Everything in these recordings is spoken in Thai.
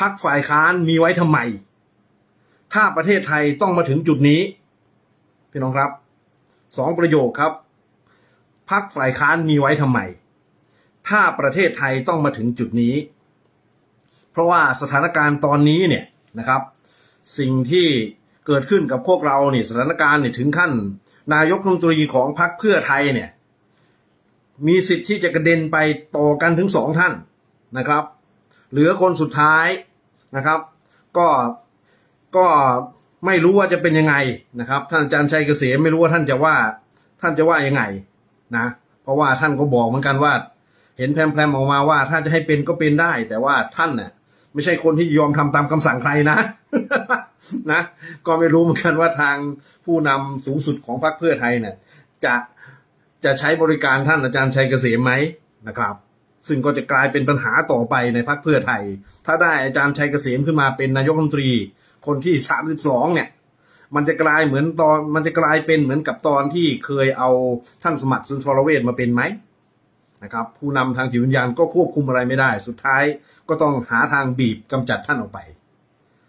พักฝ่ายค้านมีไว้ทำไม ถ้าประเทศไทยต้องมาถึงจุดนี้พี่น้องครับสองประโยคครับพักฝ่ายค้านมีไว้ทำไม ถ้าประเทศไทยต้องมาถึงจุดนี้ เพราะว่าสถานการณ์ตอนนี้เนี่ยนะครับ สิ่งที่เกิดขึ้นกับพวกเราเนี่ยสถานการณ์เนี่ยถึงขั้น นายกรัฐมนตรีของพรรคเพื่อไทยเนี่ยมีสิทธิ์ที่จะกระเด็นไปต่อกันถึงสองท่านนะครับ เหลือคนสุดท้าย นะครับ ก็ก็ไม่รู้ว่าจะเป็นยังไงนะครับ ท่านอาจารย์ชัยเกษมไม่รู้ว่าท่านจะว่า ท่านจะว่ายังไงนะ เพราะว่าท่านก็บอกเหมือนกันว่า เห็นแพรมๆออกมาว่า ถ้าจะให้เป็นก็เป็นได้ แต่ว่าท่านน่ะไม่ใช่คนที่ยอมทำตามคำสั่งใครนะนะ ก็ไม่รู้เหมือนกันว่าทางผู้นำสูงสุดของพรรคเพื่อไทยเนี่ยจะจะใช้บริการท่านอาจารย์ชัยเกษมไหมนะครับ ซึ่งก็จะกลายเป็นปัญหาต่อไปในพรรคเพื่อไทย ถ้าได้อาจารย์ชัยเกษมขึ้นมาเป็นนายกรัฐมนตรี คนที่ 32 เนี่ย มันจะกลายเหมือนตอนมันจะกลายเป็นเหมือนกับตอนที่เคยเอาท่านสมัครสุนทรเวชมาเป็นไหมนะครับ ผู้นำทางจิตวิญญาณก็ควบคุมอะไรไม่ได้ สุดท้ายก็ต้องหาทางบีบกำจัดท่านออกไป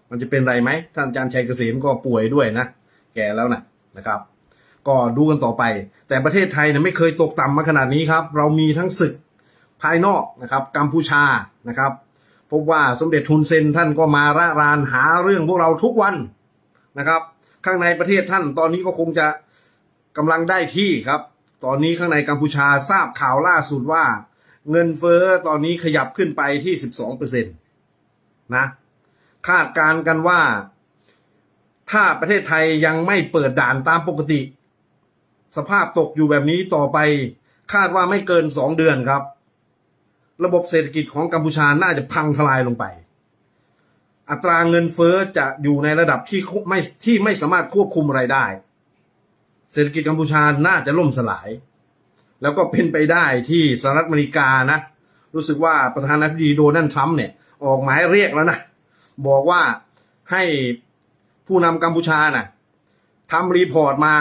มันจะเป็นไรไหมท่านอาจารย์ชัยเกษมก็ป่วยด้วยนะแก่แล้วนะนะครับ ก็ดูกันต่อไป แต่ประเทศไทยเนี่ยไม่เคยตกต่ำมาขนาดนี้ครับ เรามีทั้งศึก ภายนอกนะครับกัมพูชานะครับพบว่าสมเด็จทุนเซนท่านก็มาระรานหาเรื่องพวกเราทุกวันนะครับ ข้างในประเทศท่านตอนนี้ก็คงจะกำลังได้ที่ครับ ตอนนี้ข้างในกัมพูชาทราบข่าวล่าสุดว่า เงินเฟ้อตอนนี้ขยับขึ้นไปที่ 12เปอร์เซ็นต์นะคาดการณ์กันว่า ถ้าประเทศไทยยังไม่เปิดด่านตามปกติ สภาพตกอยู่แบบนี้ต่อไป คาดว่าไม่เกินสองเดือนครับ ระบบเศรษฐกิจของกัมพูชาน่าจะพังทลายลงไป อัตราเงินเฟ้อจะอยู่ในระดับที่ไม่ที่ไม่สามารถควบคุมอะไรได้ เศรษฐกิจกัมพูชาน่าจะล่มสลาย แล้วก็เป็นไปได้ที่สหรัฐอเมริกานะ รู้สึกว่าประธานาธิบดีโดนัลด์ทรัมป์เนี่ยออกหมายเรียกแล้วนะ บอกว่าให้ผู้นำกัมพูชาน่ะทำรีพอร์ตมา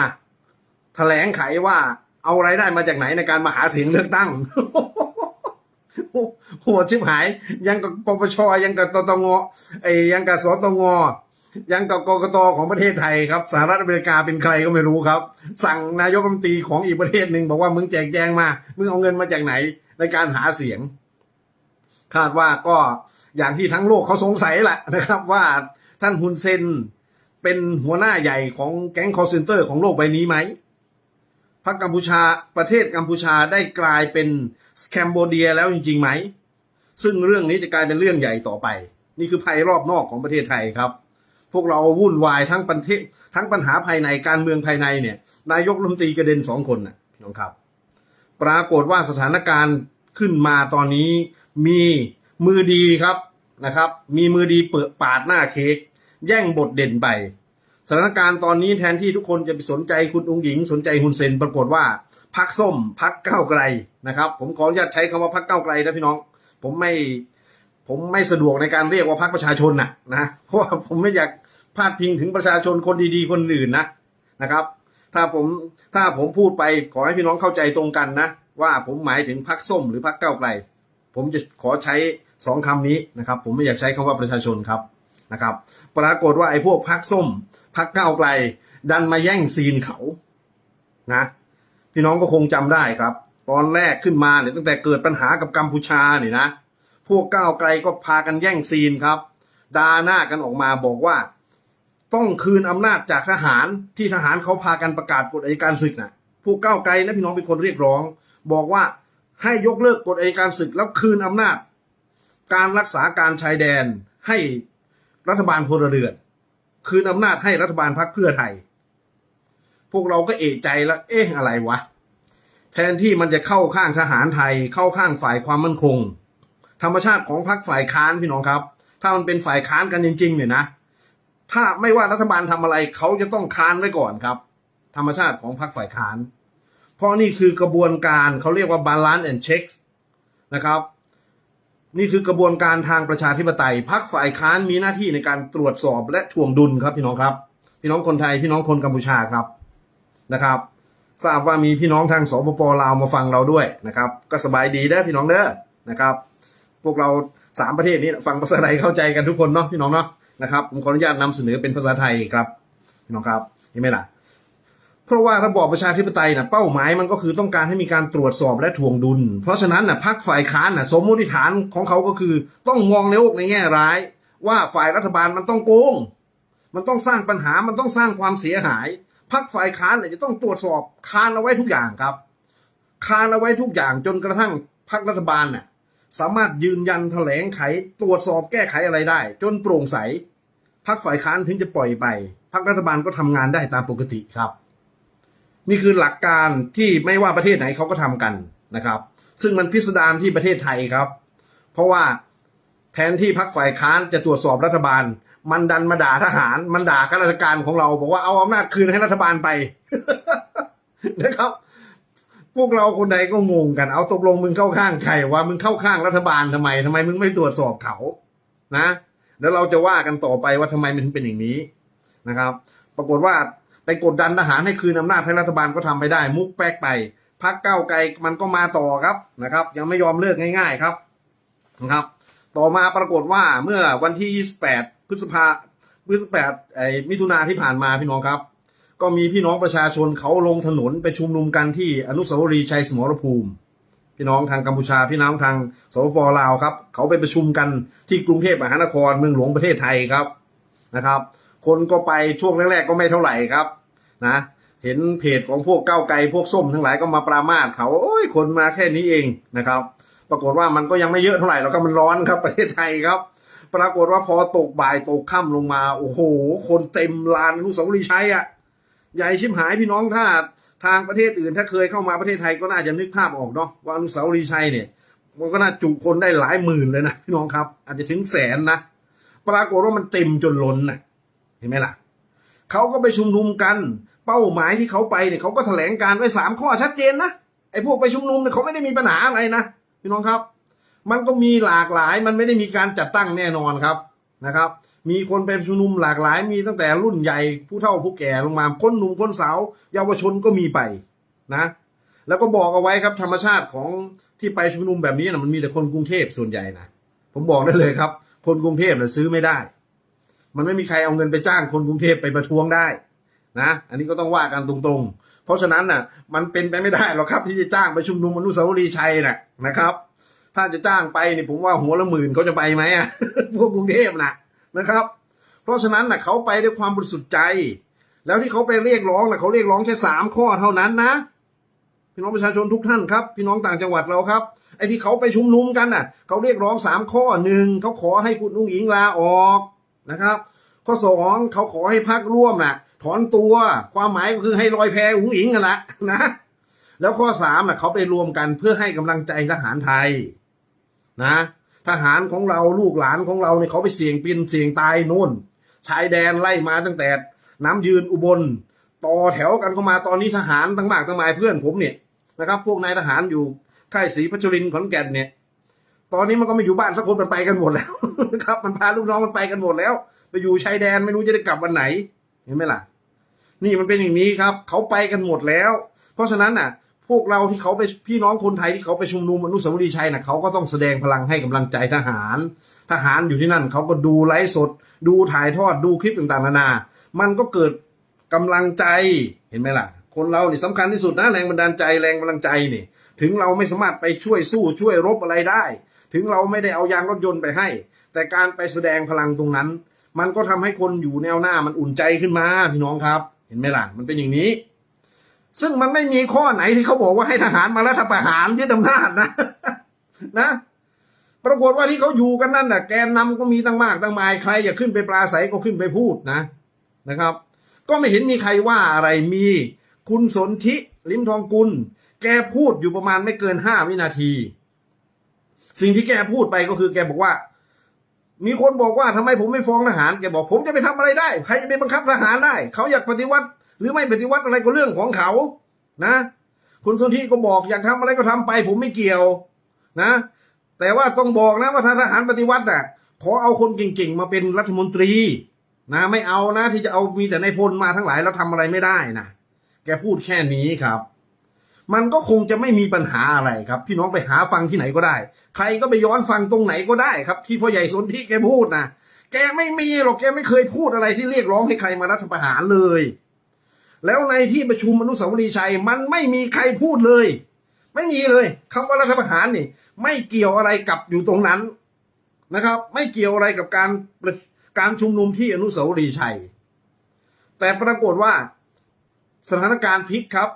แถลงไขว่าเอาไรายได้มาจากไหนในการมาหาเสียงเลือกตั้ง โหดชิบหาย ยังกับปปชยังกับตตงไอ้ยังกับสตงยังกับกกตของประเทศไทยครับสหรัฐอเมริกาเป็นใครก็ไม่รู้ครับ สั่งนายกรัฐมนตรีของอีกประเทศหนึ่งบอกว่ามึงแจกแจงมา มึงเอาเงินมาจากไหนในการหาเสียง คาดว่าก็อย่างที่ทั้งโลกเขาสงสัยแหละนะครับ ว่าท่านฮุนเซนเป็นหัวหน้าใหญ่ของแก๊งคอร์เซนเตอร์ของโลกใบนี้ไหมพรรคกัมพูชาประเทศกัมพูชาได้กลายเป็นสแคมโบเดียแล้วจริงๆไหม ซึ่งเรื่องนี้จะกลายเป็นเรื่องใหญ่ต่อไป นี่คือภัยรอบนอกของประเทศไทยครับ พวกเราวุ่นวายทั้งประเทศทั้งปัญหาภายในการเมืองภายในเนี่ย นายกรัฐมนตรีกระเด็นสองคนนะพี่น้องครับ ปรากฏว่าสถานการณ์ขึ้นมาตอนนี้มีมือดีครับนะครับ มีมือดีเปิดปาดหน้าเค้กแย่งบทเด่นไปสถานการณ์ตอนนี้แทนที่ทุกคนจะไปสนใจคุณองค์หญิง สนใจฮุนเซนปรากฏว่าพักส้มพักก้าไกลนะครับ ผมขออนุญาตใช้คำว่าพักก้าไกลนะพี่น้อง ผมไม่ผมไม่สะดวกในการเรียกว่าพักประชาชนน่ะนะเพราะว่าผมไม่อยากพาดพิงถึงประชาชนคนดีๆ คนอื่นนะนะครับ ถ้าผมถ้าผมพูดไปขอให้พี่น้องเข้าใจตรงกันนะ ว่าผมหมายถึงพักส้มหรือพักก้าไกล ผมจะขอใช้สองคำนี้นะครับ ผมไม่อยากใช้คำว่าประชาชนครับนะครับ ปรากฏว่าไอ้พวกพักส้มพักก้าไกล ดันมาแย่งซีนเขานะ พี่น้องก็คงจำได้ครับ ตอนแรกขึ้นมาเนี่ยตั้งแต่เกิดปัญหากับกัมพูชาเนี่ยนะ พวกก้าวไกลก็พากันแย่งซีนครับดาหน้ากันออกมาบอกว่า ต้องคืนอำนาจจากทหารที่ทหารเขาพากันประกาศกฎอัยการศึกนะพวกก้าวไกลนะพี่น้องเป็นคนเรียกร้อง บอกว่าให้ยกเลิกกฎอัยการศึกแล้วคืนอำนาจ การรักษาการชายแดนให้รัฐบาลพลเรือน คืนอำนาจให้รัฐบาลพรรคเพื่อไทย พวกเราก็เอะใจแล้ว เอ๊ะอะไรวะ แทนที่มันจะเข้าข้างทหารไทย เข้าข้างฝ่ายความมั่นคง ธรรมชาติของพรรคฝ่ายค้านพี่น้องครับ ถ้ามันเป็นฝ่ายค้านกันจริง ๆ เนี่ยนะ ถ้าไม่ว่ารัฐบาลทำอะไรเขาจะต้องค้านไว้ก่อนครับ ธรรมชาติของพรรคฝ่ายค้าน เพราะนี่คือกระบวนการเขาเรียกว่า balance and check นะครับ นี่คือกระบวนการทางประชาธิปไตยพรรคฝ่ายค้านมีหน้าที่ในการตรวจสอบและถ่วงดุลครับพี่น้องครับ พี่น้องคนไทยพี่น้องคนกัมพูชาครับนะครับ ทราบว่ามีพี่น้องทางสปปลาวมาฟังเราด้วยนะครับ ก็สบายดีเด้อพี่น้องเด้อนะครับ พวกเราสามประเทศนี้ฟังภาษาไทยเข้าใจกันทุกคนเนาะพี่น้องเนาะนะครับผมขออนุญาตนำเสนอเป็นภาษาไทยครับพี่น้องครับเห็นไหมล่ะ เพราะว่าระบอบประชาธิปไตยนะเป้าหมายมันก็คือต้องการให้มีการตรวจสอบและทวงดุล เพราะฉะนั้นนะพรรคฝ่ายค้านนะสมมติฐานของเขาก็คือต้องมองในโลกในแง่ร้าย ว่าฝ่ายรัฐบาลมันต้องโกง มันต้องสร้างปัญหามันต้องสร้างความเสียหาย พรรคฝ่ายค้านเนี่ยจะต้องตรวจสอบคานเอาไว้ทุกอย่างครับคานเอาไว้ทุกอย่างจนกระทั่งพรรครัฐบาลน่ะสามารถยืนยันแถลงไขตรวจสอบแก้ไขอะไรได้ จนโปร่งใสพรรคฝ่ายค้านถึงจะปล่อยไปพรรครัฐบาลก็ทำงานได้ตามปกติครับ นี่คือหลักการที่ไม่ว่าประเทศไหนเขาก็ทำกันนะครับ ซึ่งมันพิสดารที่ประเทศไทยครับ เพราะว่าแทนที่พรรคฝ่ายค้านจะตรวจสอบรัฐบาล มันดันมาด่าทหาร มันด่าข้าราชการของเรา บอกว่าเอาอำนาจคืนให้รัฐบาลไปนะครับ พวกเราคนใดก็งงกัน เอาตกลงมึงเข้าข้างใครว่ามึงเข้าข้างรัฐบาลทำไมทำไมมึงไม่ตรวจสอบเขา นะ แล้วเราจะว่ากันต่อไปว่าทำไมมันถึงเป็นอย่างนี้นะครับ ปรากฏว่าไปกดดันทหารให้คืนอำนาจให้รัฐบาลก็ทำไปได้ มุกแป๊กไปพักเก้าวไกลมันก็มาต่อครับนะครับ ยังไม่ยอมเลิกง่าย ๆครับนะครับ ต่อมาปรากฏว่าเมื่อวันที่ 28 พฤษภาพฤษภาไอ้มิถุนาที่ผ่านมาพี่น้องครับ ก็มีพี่น้องประชาชนเขาลงถนนไปชุมนุมกันที่อนุสาวรีย์ชัยสมรภูมิ พี่น้องทางกัมพูชาพี่น้องทางสปปลาวครับ เขาไปประชุมกันที่กรุงเทพมหานครเมืองหลวงประเทศไทยครับนะครับ คนก็ไปช่วงแรกๆก็ไม่เท่าไหร่ครับนะเห็นเพจของพวกก้าวไกลพวกส้มทั้งหลายก็มาปรามาสเขาโอ้ยคนมาแค่นี้เองนะครับ ปรากฏว่ามันก็ยังไม่เยอะเท่าไหร่แล้วก็มันร้อนครับประเทศไทยครับ ปรากฏว่าพอตกบ่ายตกค่ำลงมา โอ้โห คนเต็มลานอนุสาวรีชัยอะ ใหญ่ชิบหายพี่น้องถ้าทางประเทศอื่นถ้าเคยเข้ามาประเทศไทยก็น่าจะนึกภาพออกเนาะว่าอนุสาวรีชัยเนี่ยมันก็น่าจุคนได้หลายหมื่นเลยนะพี่น้องครับ อาจจะถึงแสนนะปรากฏว่ามันเต็มจนล้นนะเห็นไหมล่ะเขาก็ไปชุมนุมกัน เป้าหมายที่เขาไปเนี่ยเขาก็แถลงการไว้สามข้อชัดเจนนะไอ้พวกไปชุมนุมเนี่ยเขาไม่ได้มีปัญหาอะไรนะพี่น้องครับ มันก็มีหลากหลาย มันไม่ได้มีการจัดตั้งแน่นอนครับนะครับ มีคนไปชุมนุมหลากหลาย มีตั้งแต่รุ่นใหญ่ผู้เฒ่าผู้แก่ลงมาคนหนุ่มคนสาว เยาวชนก็มีไปนะ แล้วก็บอกเอาไว้ครับธรรมชาติของที่ไปชุมนุมแบบนี้นะมันมีแต่คนกรุงเทพส่วนใหญ่นะผมบอกได้เลยครับ คนกรุงเทพน่ะซื้อไม่ได้ มันไม่มีใครเอาเงินไปจ้างคนกรุงเทพไปประท้วงได้นะอันนี้ก็ต้องว่ากันตรงๆ เพราะฉะนั้นน่ะ มันเป็นไปไม่ได้หรอกครับที่จะจ้างไปชุมนุมอนุสาวรีย์ชัยน่ะนะครับ ถ้าจะจ้างไปนี่ผมว่าหัวละหมื่นเขาจะไปไหมอะพวกกรุงเทพน่ะนะครับ เพราะฉะนั้นน่ะเขาไปด้วยความบริสุทธิ์ใจ แล้วที่เขาไปเรียกร้องน่ะเขาเรียกร้องแค่สามข้อเท่านั้นนะ พี่น้องประชาชนทุกท่านครับ พี่น้องต่างจังหวัดเราครับไอ้ที่เขาไปชุมนุมกันน่ะเขาเรียกร้องสามข้อหนึ่งเขาขอให้คุณนุ้งอิงลาออกนะครับ ข้อสองเขาขอให้พักร่วมน่ะ ถอนตัวความหมายก็คือให้ลอยแพอุ้งอิงกันละนะแล้วข้อสามน่ะเขาไปรวมกันเพื่อให้กำลังใจทหารไทย นะทหารของเราลูกหลานของเราเนี่ยเขาไปเสี่ยงปีนเสี่ยงตายนู่นชายแดนไล่มาตั้งแต่ น้ำยืนอุบล ต่อแถวกันเข้ามาตอนนี้ทหารตั้งมากตั้งหลายเพื่อนผมเนี่ยนะครับ พวกนายทหารอยู่ค่ายศรีพัชรินขอนแก่นเนี่ย ตอนนี้มันก็ไม่อยู่บ้านสักคนมันไปกันหมดแล้วนะครับ มันพาลูกน้องมันไปกันหมดแล้ว ไปอยู่ชายแดนไม่รู้จะได้กลับวันไหน เห็นไหมล่ะ นี่มันเป็นอย่างนี้ครับ เขาไปกันหมดแล้ว เพราะฉะนั้นน่ะ พวกเราที่เขาไปพี่น้องคนไทยที่เขาไปชุมนุมอนุสาวรีย์ชัยน่ะเขาก็ต้องแสดงพลังให้กำลังใจทหาร ทหารอยู่ที่นั่นเขาก็ดูไลฟ์สด ดูถ่ายทอดดูคลิปต่างๆนานา มันก็เกิดกำลังใจเห็นไหมล่ะ คนเรานี่สำคัญที่สุดนะแรงบันดาลใจแรงกำลังใจนี่ ถึงเราไม่สามารถไปช่วยสู้ช่วยรบอะไรได้ ถึงเราไม่ได้เอายางรถยนต์ไปให้ แต่การไปแสดงพลังตรงนั้น มันก็ทำให้คนอยู่แนวหน้ามันอุ่นใจขึ้นมาพี่น้องครับ เห็นไหมล่ะ มันเป็นอย่างนี้ ซึ่งมันไม่มีข้อไหนที่เขาบอกว่าให้ทหารมารัฐประหารยึดอำนาจนะนะ ปรากฏว่าที่เขาอยู่กันนั่นน่ะแกนนำก็มีตั้งมากตั้งมายใครอยากขึ้นไปปราศัยก็ขึ้นไปพูดนะนะครับ ก็ไม่เห็นมีใครว่าอะไรมี คุณสนธิลิมทองกุล แกพูดอยู่ประมาณไม่เกินห้าวินาที สิ่งที่แกพูดไปก็คือแกบอกว่า มีคนบอกว่าทำไมผมไม่ฟ้องทหารแกบอกผมจะไปทำอะไรได้ ใครจะไปบังคับทหารได้ เขาอยากปฏิวัติ หรือไม่ปฏิวัติอะไรก็เรื่องของเขานะ คุณสุนธิก็บอกอยากทำอะไรก็ทำไป ผมไม่เกี่ยวนะ แต่ว่าต้องบอกนะว่าถ้าทหารปฏิวัติน่ะขอเอาคนเก่งๆมาเป็นรัฐมนตรีนะไม่เอานะที่จะเอามีแต่ในพลมาทั้งหลายแล้วทำอะไรไม่ได้นะแกพูดแค่นี้ครับ มันก็คงจะไม่มีปัญหาอะไรครับ พี่น้องไปหาฟังที่ไหนก็ได้ ใครก็ไปย้อนฟังตรงไหนก็ได้ครับ ที่พ่อใหญ่สนที่แกพูดนะแกไม่มีหรอกแกไม่เคยพูดอะไรที่เรียกร้องให้ใครมารัฐประหารเลย แล้วในที่ประชุมอนุสาวรีย์ชัย มันไม่มีใครพูดเลย ไม่มีเลยคำว่ารัฐประหารนี่ ไม่เกี่ยวอะไรกับอยู่ตรงนั้นนะครับ ไม่เกี่ยวอะไรกับการการชุมนุมที่อนุสาวรีย์ชัย แต่ปรากฏว่าสถานการณ์พลิกครับ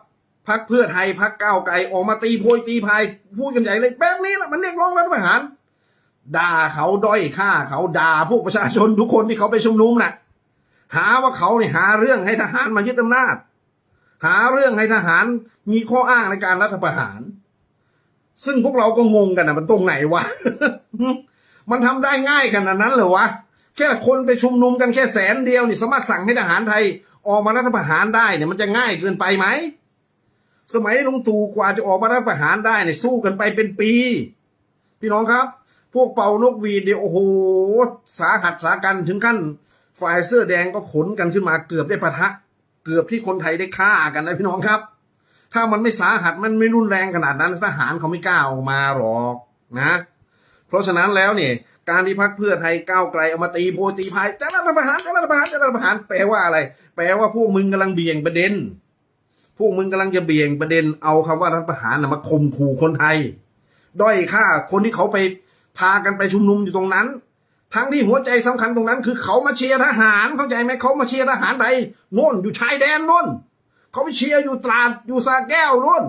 พักเพื่อไทยพักก้าวไกลออกมาตีโพยตีพายพูดกันใหญ่เลยแบบนี้แหละมันเรียกร้องรัฐประหารด่าเขาด้อยค่าเขาด่าพวกประชาชนทุกคนที่เขาไปชุมนุมน่ะ หาว่าเขาเนี่ยหาเรื่องให้ทหารมายึดอำนาจ หาเรื่องให้ทหารมีข้ออ้างในการรัฐประหาร ซึ่งพวกเราก็งงกันนะมันตรงไหนวะ มันทำได้ง่ายขนาดนั้นเหรอวะ แค่คนไปชุมนุมกันแค่แสนเดียวนี่สามารถสั่งให้ทหารไทยออกมารัฐประหารได้เนี่ยมันจะง่ายเกินไปไหม สมัยลุงตู่กว่าจะออกมารัฐประหารได้เนี่ยสู้กันไปเป็นปี พี่น้องครับ พวกเป่านกหวีดเนี่ยโอ้โห สาหัสสากันถึงขั้น ฝ่ายเสื้อแดงก็ขนกันขึ้นมาเกือบได้ปะทะ เกือบที่คนไทยได้ฆ่ากันนะพี่น้องครับ ถ้ามันไม่สาหัสมันไม่รุนแรงขนาดนั้นทหารเขาไม่กล้าออกมาหรอกนะ เพราะฉะนั้นแล้วเนี่ยการที่พักเพื่อไทยก้าวไกลเอามาตีโพตีพายจะรัฐประหารจะรัฐประหารจะรัฐประหารแปลว่าอะไร แปลว่าพวกมึงกำลังเบี่ยงประเด็น พวกมึงกำลังจะเบี่ยงประเด็นเอาคำว่ารัฐประหารมาข่มขู่คนไทย ด้อยค่าคนที่เขาไปพากันไปชุมนุมอยู่ตรงนั้น ทั้งที่หัวใจสำคัญตรงนั้น คือเขามาเชียร์ทหารเข้าใจไหมเขามาเชียร์ทหารไทยโน่นอยู่ชายแดนโน่นเขาไปเชียร์อยู่ตราดอยู่สระแก้วโน่น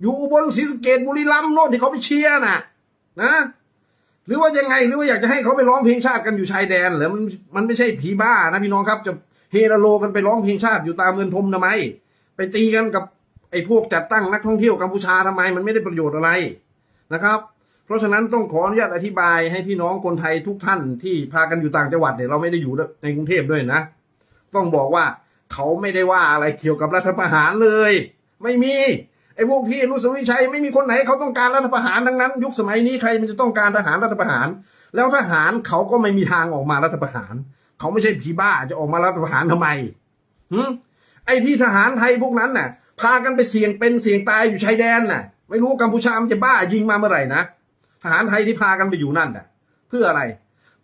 อยู่อุบลศรีสะเกดบุรีรัมย์โน่นที่เขาไปเชียร์น่ะ นะ หรือว่ายังไงหรือว่าอยากจะให้เขาไปร้องเพลงชาติกันอยู่ชายแดนหรือมันมันไม่ใช่ผีบ้านะพี่น้องครับ จะเฮโลกันไปร้องเพลงชาติอยู่ตามเงินทมทำไม ไปตีกันกับไอ้พวกจัดตั้งนักท่องเที่ยวกัมพูชาทำไม มันไม่ได้ประโยชน์อะไรนะครับ เพราะฉะนั้นต้องขออนุญาตอธิบายให้พี่น้องคนไทยทุกท่านที่พากันอยู่ต่างจังหวัดเนี่ยเราไม่ได้อยู่ในกรุงเทพด้วยนะ ต้องบอกว่าเขาไม่ได้ว่าอะไรเกี่ยวกับรัฐประหารเลย ไม่มีไอ้พวกที่อนุสวรีย์ชัยไม่มีคนไหนเขาต้องการรัฐประหารทั้งนั้น ยุคสมัยนี้ใครมันจะต้องการทหารรัฐประหาร แล้วทหารเขาก็ไม่มีทางออกมารัฐประหาร เขาไม่ใช่ผีบ้าจะออกมารัฐประหารทำไมหึไอ้ที่ทหารไทยพวกนั้นน่ะ พากันไปเสี่ยงเป็นเสี่ยงตายอยู่ชายแดนน่ะ ไม่รู้กัมพูชามันจะบ้ายิงมาเมื่อไหร่นะ ทหารไทยที่พากันไปอยู่นั่นน่ะ เพื่ออะไร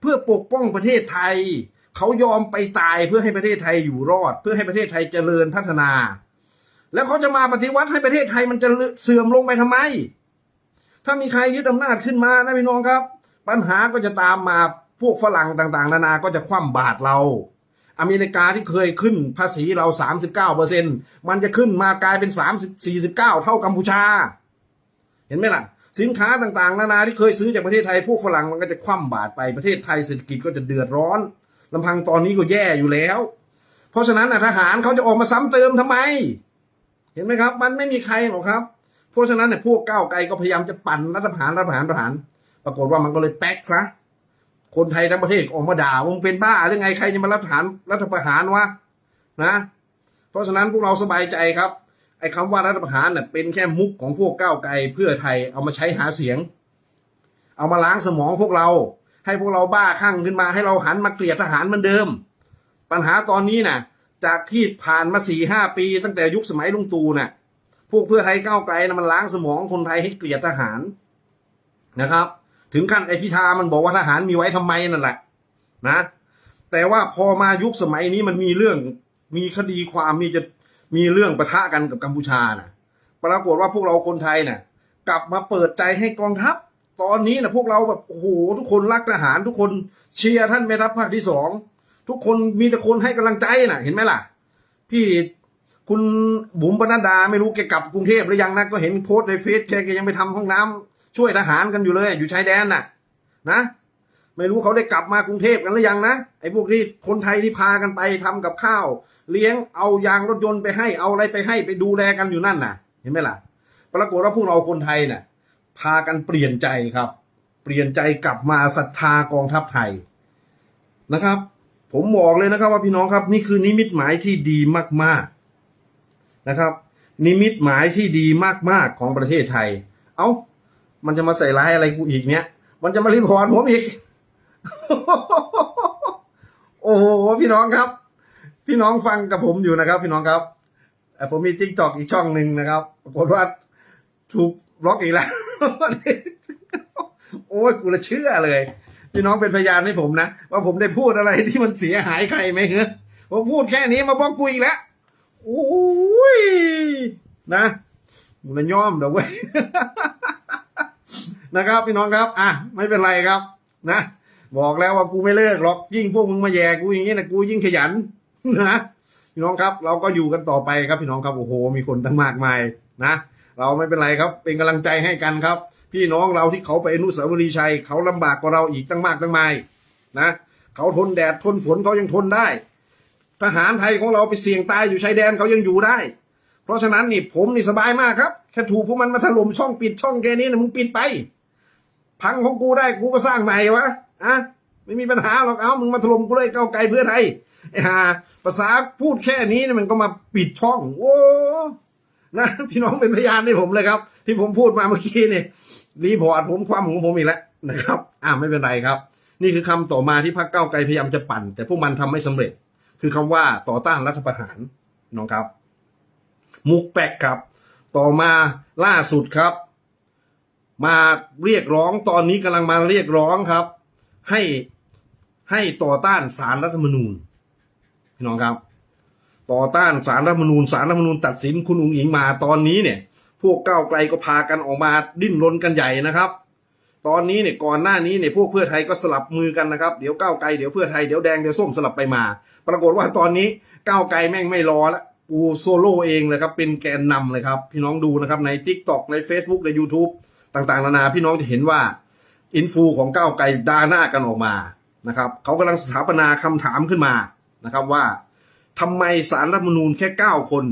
เพื่อปกป้องประเทศไทย เขายอมไปตายเพื่อให้ประเทศไทยอยู่รอด เพื่อให้ประเทศไทยเจริญพัฒนา แล้วเขาจะมาปฏิวัติให้ประเทศไทยมันจะเสื่อมลงไปทำไม ถ้ามีใครยึดอำนาจขึ้นมานะพี่น้องครับ ปัญหาก็จะตามมาพวกฝรั่งต่างๆ นานาก็จะคว่ำบาตรเราอเมริกาที่เคยขึ้นภาษีเรา 39เปอร์เซ็นมันจะขึ้นมากลายเป็น30 49 เท่ากัมพูชา เห็นไหมล่ะ สินค้าต่างๆ นานาที่เคยซื้อจากประเทศไทยพวกฝรั่งมันก็จะคว่ำบาตรไปประเทศไทยเศรษฐกิจก็จะเดือดร้อนลำพังตอนนี้ก็แย่อยู่แล้ว เพราะฉะนั้นทหารเขาจะออกมาซ้ำเติมทำไม เห็นไหมครับ มันไม่มีใครหรอกครับ เพราะฉะนั้นเนี่ยพวกก้าวไกลก็พยายามจะปั่นรัฐประหารรัฐประหารประหาร ปรากฏว่ามันก็เลยแป๊กซะคนไทยทั้งประเทศออกมาด่ามึงเป็นบ้าหรือไงใครจะมารัฐประหารรัฐประหารวะนะ เพราะฉะนั้นพวกเราสบายใจครับ อ้คำว่ารัฐประหารเน่ยเป็นแค่มุกของพวกก้าวไกลเพื่อไทยเอามาใช้หาเสียง เอามาล้างสมองพวกเรา ให้พวกเราบ้าคลั่งขึ้นมาให้เราหันมาเกลียดทหารเหมือนเดิม ปัญหาตอนนี้น่ะ จากที่ผ่านมาสี่ห้าปี ตั้งแต่ยุคสมัยลุงตู่น่ะ พวกเพื่อไทยก้าวไกลนะมันล้างสมองคนไทยให้เกลียดทหารนะครับ ถึงขั้นไอพิธามันบอกว่าทหารมีไว้ทำไมนั่นแหละ นะ แต่ว่าพอมายุคสมัยนี้มันมีเรื่องมีคดีความมีจะ มีเรื่องประทะกันกับกัมพูชาน่ะปรากฏว่าพวกเราคนไทยน่ะ กลับมาเปิดใจให้กองทัพ ตอนนี้นะพวกเราแบบโอ้โหทุกคนรักทหารทุกคนเชียร์ท่านแม่ทัพภาคที่สองทุกคนมีแต่คนให้กำลังใจน่ะ เห็นไหมล่ะ พี่คุณบุ๋มปนัดดาไม่รู้แกกลับกรุงเทพหรือยังนะก็เห็นโพสต์ในเฟซแกแกยังไปทำห้องน้ำช่วยทหารกันอยู่เลย อยู่ชายแดนน่ะ นะ ไม่รู้เขาได้กลับมากรุงเทพกันหรือยังนะไอ้พวกที่คนไทยที่พากันไปทำกับข้าว เลี้ยงเอายางรถยนต์ไปให้เอาอะไรไปให้ไปดูแลกันอยู่นั่นน่ะ เห็นไหมล่ะ ปรากฏว่าพวกเราคนไทยน่ะ พากันเปลี่ยนใจครับ เปลี่ยนใจกลับมาศรัทธากองทัพไทยนะครับ ผมบอกเลยนะครับว่าพี่น้องครับนี่คือนิมิตหมายที่ดีมากๆนะครับ นิมิตหมายที่ดีมากๆของประเทศไทย เอา้ามันจะมาใส่ร้ายอะไรกูอีกเนี้ยมันจะมารีพอร์ตผมอีก โอ้โหพี่น้องครับ พี่น้องฟังกับผมอยู่นะครับ พี่น้องครับเอ่อผมมีทิกตอกอีกช่องหนึ่งนะครับปรากฏว่าถูกบล็อกอีกแล้ว โอ้ยกูละเชื่อเลย พี่น้องเป็นพยานให้ผมนะว่าผมได้พูดอะไรที่มันเสียหายใครไหมเฮ้ผมพูดแค่นี้มาบล็อกกูอีกแล้วโอ้ยนะมึงละย่อมเดี๋ยวเว้ยนะครับ พี่น้องครับ อะ ไม่เป็นไรครับ นะ บอกแล้วว่ากูไม่เลิกหรอกยิ่งพวกมึงมาแย่กูอย่างนี้นะกูยิ่งขยันนะพี่น้องครับ เราก็อยู่กันต่อไปครับพี่น้องครับโอ้โห มีคนตั้งมากมายนะ เราไม่เป็นไรครับ เป็นกำลังใจให้กันครับ พี่น้องเราที่เขาไปอนุสาวรีย์ชัยเขาลำบากกว่าเราอีกตั้งมากตั้งมายนะเขาทนแดดทนฝนเขายังทนได้ ทหารไทยของเราไปเสี่ยงตายอยู่ชายแดนเขายังอยู่ได้ เพราะฉะนั้นนี่ผมนี่สบายมากครับแค่ถูกพวกมันมาถล่มช่องปิดช่องแกนี้นะมึงปิดไป พังของกูได้กูก็สร้างใหม่วะ อะไม่มีปัญหาหรอกเอามึงมาถล่มกูเลยก้าวไกลเพื่อไทยไอ้ห่าภาษาพูดแค่นี้เนี่ยมันก็มาปิดช่อง โอ้นะพี่น้องเป็นพยานให้ผมเลยครับ ที่ผมพูดมาเมื่อกี้เนี่ยรีพอร์ตผมความของผมอีกแล้วนะครับ อ่าไม่เป็นไรครับ นี่คือคำต่อมาที่พรรคก้าวไกลพยายามจะปั่น แต่พวกมันทำไม่สำเร็จ คือคำว่าต่อต้านรัฐประหารน้องครับ มุกแปกครับ ต่อมาล่าสุดครับ มาเรียกร้องตอนนี้กำลังมาเรียกร้องครับ ให้ให้ต่อต้านสารรัฐธรรมนูญพี่น้องครับ ต่อต้านสารรัฐธรรมนูญสารรัฐธรรมนูญตัดสินคุณอุ๋งอิงมาตอนนี้เนี่ย พวกก้าวไกลก็พากันออกมาดิ้นรนกันใหญ่นะครับ ตอนนี้เนี่ยก่อนหน้านี้เนี่ยพวกเพื่อไทยก็สลับมือกันนะครับเดี๋ยวก้าวไกลเดี๋ยวเพื่อไทยเดี๋ยวแดงเดี๋ยวส้มสลับไปมา ปรากฏว่าตอนนี้ก้าวไกลแม่งไม่รอละกูโซโล่เองเลยครับเป็นแกนนำเลยครับพี่น้องดูนะครับใน t ิ k t o k ใน Facebook ใน YouTube ต่างๆนานาพี่น้องจะเห็นว่า อินฟูของก้าวไกลดาหน้ากันออกมานะครับเขากำลังสถาปนาคำถามขึ้นมานะครับว่าทำไมสารรัฐมนูญแค่เก้าคน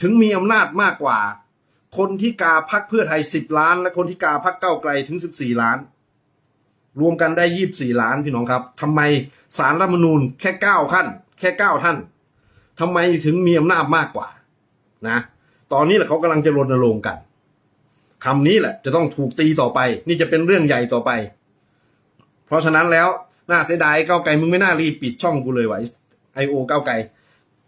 ถึงมีอำนาจมากกว่า คนที่กาพักเพื่อไทยสิบล้าน และคนที่กาพักเก้าวไกลถึงสิบสี่ล้าน รวมกันได้ยี่บสี่ล้านพี่น้องครับทำไมสารรัฐมนูญแค่เก้าขั้น แค่เก้าท่านทำไมถึงมีอำนาจมากกว่านะตอนนี้แหละเขากำลังจะรณรงค์กัน คำนี้แหละ จะต้องถูกตีต่อไป นี่จะเป็นเรื่องใหญ่ต่อไป เพราะฉะนั้นแล้วน่าเสียดายก้าวไกลมึงไม่น่ารีบปิดช่องกูเลยไว้ไอโอก้าวไกล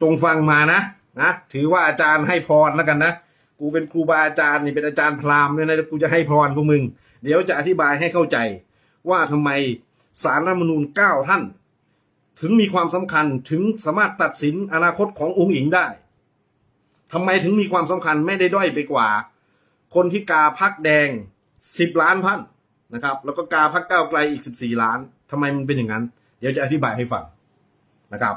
จงฟังมานะนะถือว่าอาจารย์ให้พรแล้วกันนะกูเป็นครูบาอาจารย์นี่เป็นอาจารย์พราหมณ์ด้วยนะกูจะให้พรพวกมึง เดี๋ยวจะอธิบายให้เข้าใจ ว่าทำไมสารรัฐมนูญเก้าท่าน ถึงมีความสำคัญถึงสามารถตัดสินอนาคตขององค์หญิงได้ทำไมถึงมีความสำคัญไม่ได้ด้อยไปกว่า คนที่กาพักแดงสิบล้านท่านนะครับ แล้วก็กาพักก้าวไกลอีกสิบสี่ล้านทำไมมันเป็นอย่างนั้น เดี๋ยวจะอธิบายให้ฟังนะครับ